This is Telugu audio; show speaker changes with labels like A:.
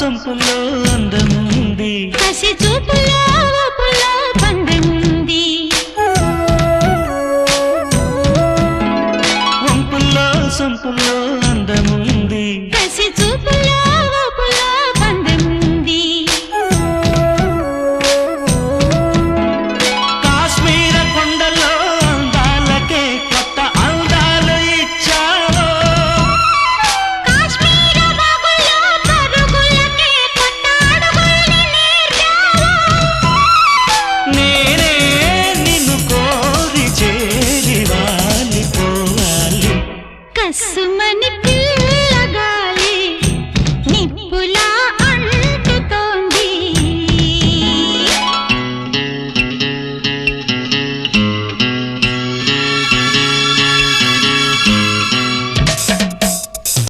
A: సొంపులో అందముంది.
B: కసి చూపులో పందముంది
A: వంపుల్లో సొంపులో
B: सुमन की